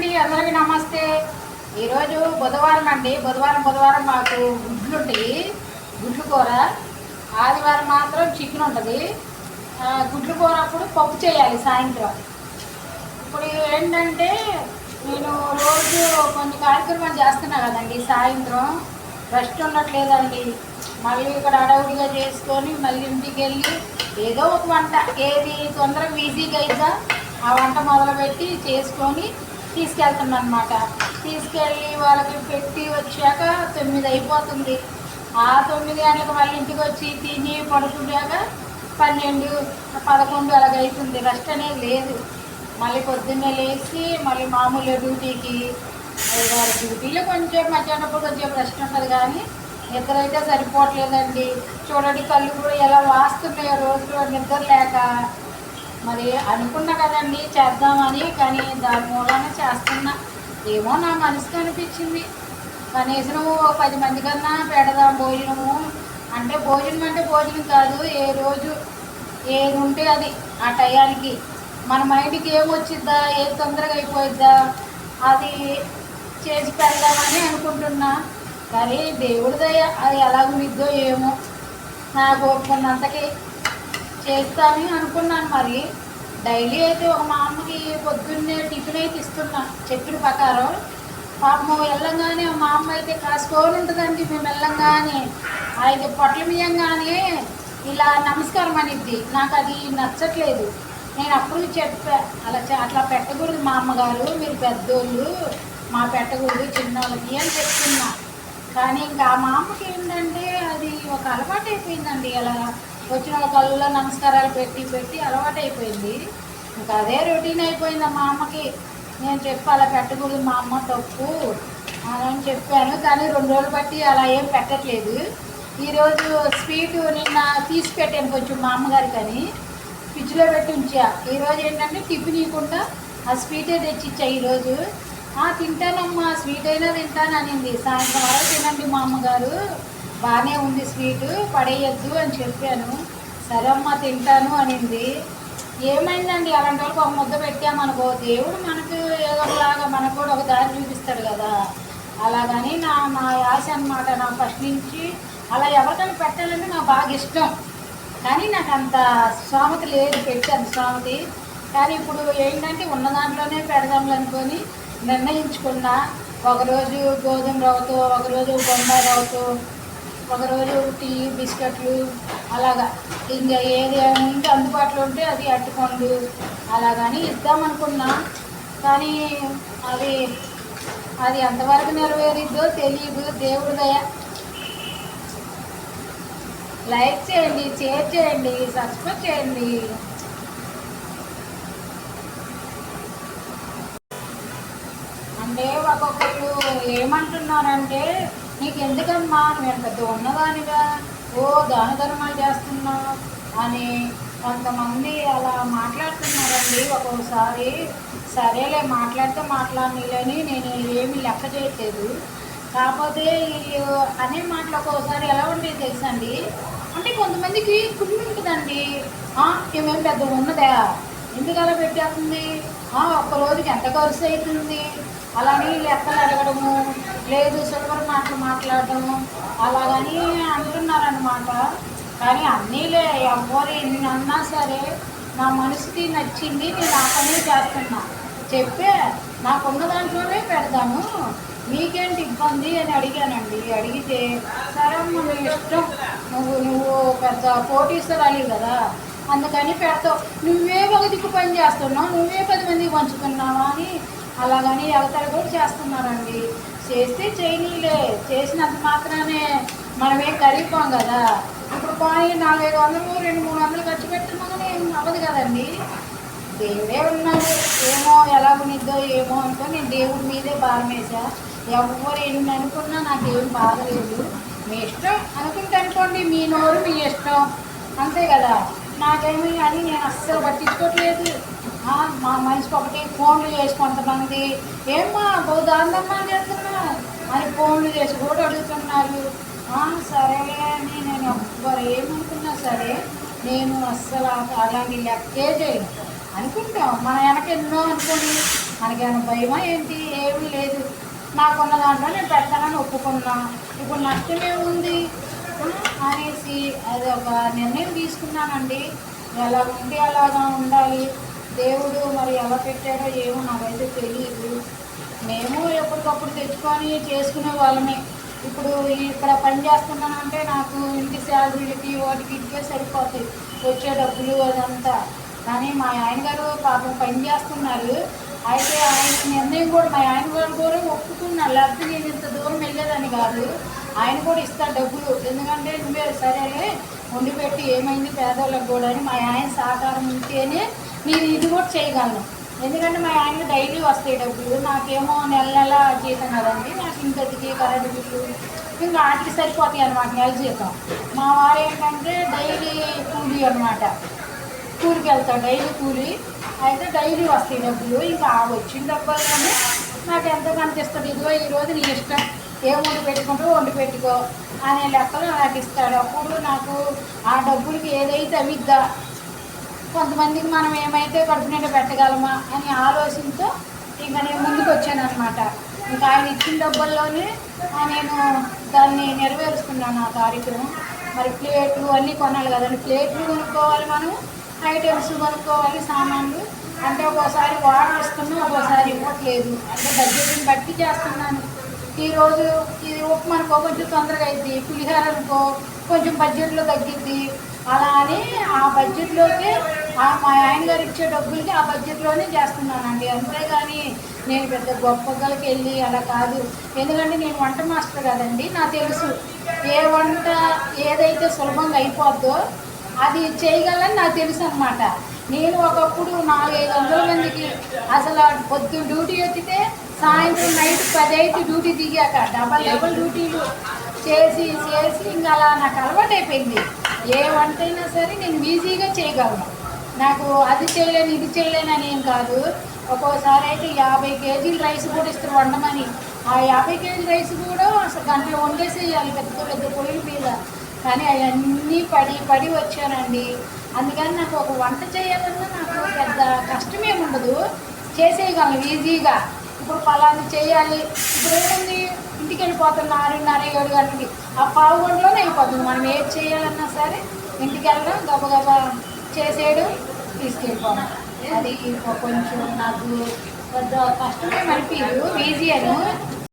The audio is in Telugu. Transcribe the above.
అండి అందరికీ నమస్తే. ఈరోజు బుధవారం అండి. బుధవారం బుధవారం మాకు గుడ్లు ఉంటాయి. గుడ్లు కూర. ఆదివారం మాత్రం చికెన్ ఉంటుంది. గుడ్లు కూర అప్పుడు పప్పు చేయాలి సాయంత్రం. ఇప్పుడు ఏంటంటే నేను రోజు కొన్ని కార్యక్రమాలు చేస్తున్నా కదండి సాయంత్రం. రెస్ట్ ఉండట్లేదండి. మళ్ళీ ఇక్కడ అడవుడిగా చేసుకొని మళ్ళీ ఇంటికి వెళ్ళి ఏదో ఒక వంట. ఏది తొందరగా ఈజీగా అయిద్దా? ఆ వంట మొదలుపెట్టి చేసుకొని తీసుకెళ్తాను అనమాట తీసుకెళ్ళి వాళ్ళకి పెట్టి వచ్చాక తొమ్మిది అయిపోతుంది. ఆ తొమ్మిది గంటలకు మళ్ళీ ఇంటికి వచ్చి తిని పడుకున్నాక పన్నెండు పదకొండు అలాగ అవుతుంది రెస్ట్ అనేది లేదు. మళ్ళీ పొద్దున్నే లేచి మళ్ళీ మామూలు డ్యూటీకి వారి డ్యూటీలో కొంచెం మధ్యాహ్నప్పుడు కొంచెం రెస్ట్ ఉంటుంది కానీ నిద్ర అయితే సరిపోవట్లేదండి. చూడండి కళ్ళు కూడా ఎలా వాస్తున్నాయో రోజు నిద్ర లేక మరి అనుకున్నా కదండి చేద్దామని కానీ దాని మూలాన చేస్తున్నా. ఏమో నా మనసుకు అనిపించింది. కనీసం పది మంది కన్నా పెడదాం భోజనము. అంటే భోజనం అంటే భోజనం కాదు ఏ రోజు ఏది ఉంటే అది ఆ టయానికి. మన మైండ్కి ఏమొచ్చిద్దా ఏది తొందరగా అయిపోయిద్దా అది చేసి పెడదామని అనుకుంటున్నా. కానీ దేవుడిదయ అది ఎలా ఉండిద్దో ఏమో నాకు ఒప్పుకున్నంతకి చేస్తాను అనుకున్నాను మరి. డైలీ అయితే ఒక మా అమ్మకి పొద్దున్నే టిఫిన్ అయితే ఇస్తున్నా చెప్పిన ప్రకారం పాపం వెళ్ళంగానే మా అమ్మ అయితే కాసుకోని ఉంటుందండి. మేము వెళ్ళంగానే అయితే పొట్ల మియంగానే ఇలా నమస్కారం అనిద్ది. నాకు అది నచ్చట్లేదు. నేను అప్పుడు చెప్పా అలా అట్లా పెట్టకూడదు మా అమ్మగారు మీరు పెద్దోళ్ళు మా పెట్టకూడదు చిన్నోళ్ళకి అని చెప్తున్నా. కానీ ఇంకా మా అమ్మకి ఏంటంటే అది ఒక అలవాటు అయిపోయిందండి అలా వచ్చిన కళ్ళులో నమస్కారాలు పెట్టి పెట్టి అలవాటు అయిపోయింది ఇంకా అదే రొటీన్ అయిపోయింది మా అమ్మకి. నేను చెప్పి అలా పెట్టకూడదు మా అమ్మ తప్పు అని చెప్పాను. కానీ రెండు రోజులు బట్టి అలా ఏం పెట్టట్లేదు. ఈరోజు స్వీట్ నిన్న తీసి పెట్టాను కొంచెం మా అమ్మగారికి అని. ఫ్రిడ్జ్లో పెట్టి ఉంచా. ఈరోజు ఏంటంటే టిఫిన్ ఇవ్వకుండా ఆ స్వీటే తెచ్చి ఇచ్చా ఈరోజు తింటానమ్మా స్వీట్ అయినా తింటాను అనింది సాయంత్రం వరకు తినండి మా అమ్మగారు. బాగానే ఉంది స్వీటు పడేయద్దు అని చెప్పాను. సరే అమ్మ తింటాను అనింది. ఏమైందండి? అలాంటి వాళ్ళకి ఒక ముద్ద పెట్టామనుకో దేవుడు మనకు ఏదోలాగా మనకు కూడా ఒక దారి చూపిస్తాడు కదా. అలాగని నా నా ఆశ అనమాట నా ఫస్ట్ నుంచి అలా ఎవరికైనా పెట్టాలంటే నాకు బాగా ఇష్టం. కానీ నాకు అంత స్తోమత లేదు పెట్టాను స్తోమతి కానీ ఇప్పుడు ఏంటంటే ఉన్న దాంట్లోనే పెడదాం అనుకొని నిర్ణయించుకున్నా. ఒకరోజు గోధుమ రవ్వతో ఒకరోజు బొంబాయి రవ్వతో ఒకరోజు టీ బిస్కెట్లు అలాగా. ఇంకా ఏది ఉంటే అందుబాటులో ఉంటే అది అట్టుకోండు అలాగని ఇద్దామనుకున్నా. కానీ అది అది ఎంతవరకు నెరవేరిద్దో తెలియదు దేవుడి దయ. లైక్ చేయండి షేర్ చేయండి సబ్స్క్రైబ్ చేయండి. అంటే ఒక్కొక్కరు ఏమంటున్నారంటే నీకు ఎందుకమ్మా నేను పెద్ద ఉన్నదానిగా ఓ దాన ధర్మాలు చేస్తున్నావు అని కొంతమంది అలా మాట్లాడుతున్నారండి. ఒక్కొక్కసారి సరేలే మాట్లాడితే మాట్లాడలేని నేను ఏమీ లెక్క చేయట్లేదు. కాకపోతే అనే మాటలు ఒక్కొక్కసారి ఎలా ఉండేది తెలుసండి? అంటే కొంతమందికి కుళ్ళు ఉంటుందండి. ఏమేమి పెద్ద ఉన్నదా? ఎందుకు అలా పెట్టేస్తుంది? ఒక్క రోజుకి ఎంత ఖర్చు అవుతుంది అలానే లెక్కలు అడగడము లేదు సిల్వర్ మాటలు మాట్లాడటం అలాగని అంటున్నారనమాట కానీ అన్నీలే ఎవరు ఎన్ని అన్నా సరే నా మనసుకి నచ్చింది నేను ఆ పని చేస్తున్నా. చెప్పే నాకున్న దాంట్లోనే పెడదాము. మీకేంటి ఇబ్బంది అని అడిగానండి. అడిగితే సరే అమ్మ నీ ఇష్టం. నువ్వు నువ్వు పెద్ద కోటీశ్వరాలి కదా. అందుకని పెడతావు. నువ్వే ఒక దిక్కు పని చేస్తున్నావు. నువ్వే పది మందికి పంచుకున్నావా? అని అలాగని అవతల కూడా చేస్తున్నారండి. చేస్తే చేయనీలే. చేసినంత మాత్రానే మనమే కరిగిపోం కదా. ఇప్పుడు పోనీ నాలుగైదు వందలు రెండు మూడు వందలు ఖర్చు పెట్టున్నా కానీ ఏం అవ్వదు కదండి. దేవుడే ఉన్నాడు. ఏమో ఎలా ఉనిద్దో ఏమో అనుకో నేను దేవుడి మీదే భారం వేసా ఎవరు ఎన్ని అనుకున్నా నాకేం బాధలేదు మీ ఇష్టం అనుకుంటే అనుకోండి మీ నోరు మీ ఇష్టం. అంతే కదా. నాకేమి అని నేను అస్సలు పట్టించుకోవట్లేదు మా మనిషికి ఒకటి ఫోన్లు చేసి కొంతమంది ఏమ్మా బౌద్ధాందమ్మా చేస్తున్నా? అని ఫోన్లు చేసి కూడా అడుగుతున్నారు. సరే అని నేను ఒక్కరు ఏమనుకున్నా సరే నేను అస్సలు అలాంటి లెక్కే చేయను. అనుకుంటాం. మన వెనక ఎన్నో అనుకోని మనకేమైనా భయమా ఏంటి? ఏమీ లేదు. నాకున్న దాంట్లో నేను పెడతానని ఒప్పుకున్నా. ఇప్పుడు నష్టమే ఉంది అనేసి అది ఒక నిర్ణయం తీసుకున్నానండి. ఎలా ఉంటే అలాగా ఉండాలి. దేవుడు మరి ఎలా పెట్టాడో ఏమో నాకైతే తెలియదు మేము ఎప్పటికప్పుడు తెచ్చుకొని చేసుకునే వాళ్ళమే. ఇప్పుడు ఇక్కడ పని చేస్తున్నానంటే నాకు ఇంటి శాలరీలకి వాటికి ఇంటికే సరిపోతాయి. వచ్చే డబ్బులు అదంతా. కానీ మా ఆయన గారు పాపం పని చేస్తున్నారు. అయితే ఆయన నిర్ణయం కూడా మా ఆయన గారు కూడా ఒప్పుకున్నారు. లేకపోతే నేను ఇంత దూరం వెళ్ళేదని కాదు. ఆయన కూడా ఇస్తాడు డబ్బులు. ఎందుకంటే నువ్వే సరే వండి పెట్టి ఏమైంది పేదోళ్ళకి కూడా అని మా ఆయన సహకారం ఉంటేనే నేను ఇది కూడా చేయగలను. ఎందుకంటే మా ఆయన డైలీ వస్తాయి డబ్బులు. నాకేమో నెల నెల జీతం కదండి నాకు ఇంతటికి కరెంటు బిల్లు ఇంకా వాటికి సరిపోతాయి అనమాట నెల జీతం. మా వారు ఏంటంటే డైలీ కూలి అనమాట కూలికి వెళ్తాం డైలీ కూలి. అయితే డైలీ వస్తాయి డబ్బులు ఇంకా వచ్చిన డబ్బులు కానీ నాకు ఎంత కనిపిస్తుంది ఇదిగో ఈరోజు నీ ఇష్టం. ఏం వండి పెట్టుకుంటూ వండి పెట్టుకో అనే లెక్కలు నాకు ఇస్తాడు. అప్పుడు నాకు ఆ డబ్బులకి ఏదైతే అవిద్దా కొంతమందికి మనం ఏమైతే కడుపు నిండా పెట్టగలమా అని ఆలోచనతో ఇంకా నేను ముందుకు వచ్చాను అనమాట ఇంకా ఆయన ఇచ్చిన డబ్బుల్లోనే నేను దాన్ని నెరవేరుస్తున్నాను ఆ కార్యక్రమం మరి ప్లేట్లు అన్నీ కొనాలి కదండి. ప్లేట్లు కొనుక్కోవాలి మనం ఐటమ్స్ కొనుక్కోవాలి సామాన్లు. అంటే ఒక్కోసారి వాటర్ ఇస్తున్నాం ఒక్కోసారి ఇవ్వట్లేదు. అంటే బడ్జెట్ని బట్టి చేస్తున్నాను. ఈరోజు ఇది ఉప్మా అనుకో కొంచెం తొందరగా అయింది పులిహార అనుకో కొంచెం బడ్జెట్లో తగ్గింది. అలా అని ఆ బడ్జెట్లోకి మా ఆయన గారు ఇచ్చే డబ్బులకి ఆ బడ్జెట్లోనే చేస్తున్నానండి. అంతేగాని నేను పెద్ద గొప్పగలకి వెళ్ళి అలా కాదు. ఎందుకంటే నేను వంట మాస్టర్ కదండి నాకు తెలుసు. ఏ వంట ఏదైతే సులభంగా అయిపోద్దో అది చేయగలని నాకు తెలుసు అనమాట నేను ఒకప్పుడు నాలుగైదు వందల మందికి అసలు పొద్దు డ్యూటీ ఎత్తితే సాయంత్రం నైట్ పది అయితే డ్యూటీ దిగాక డబల్ డబల్ డ్యూటీలు చేసి చేసి ఇంకా అలా నాకు అలవాటు అయిపోయింది. ఏ వంట అయినా సరే నేను ఈజీగా చేయగలను. నాకు అది చేయలేను ఇది చేయలేను అని ఏం కాదు. ఒక్కోసారి అయితే యాభై కేజీల రైస్ కూడా ఇస్తారు వండమని. ఆ యాభై కేజీ రైస్ కూడా అసలు గంటలో వండేసేయాలి పెద్ద పెద్ద పొయ్యిల మీద. కానీ అవన్నీ పడి పడి వచ్చానండి. అందుకని నాకు ఒక వంట చేయాలన్నా నాకు పెద్ద కష్టమేముండదు. చేసేయగలను ఈజీగా. ఇప్పుడు ఫలాన్ని చేయాలి. ఇప్పుడు ఏముంది ఇంటికి వెళ్ళిపోతున్నా ఆరున్నర ఏడు గంటలకి. ఆ పావుగంటలోనే అయిపోతుంది. మనం ఏది చేయాలన్నా సరే ఇంటికి వెళ్ళడం గబగబా చేసేయడం తీసుకెళ్ళిపోవడం. అది కొంచెం నాకు పెద్ద కష్టమే అనిపించదు ఈజీ అని.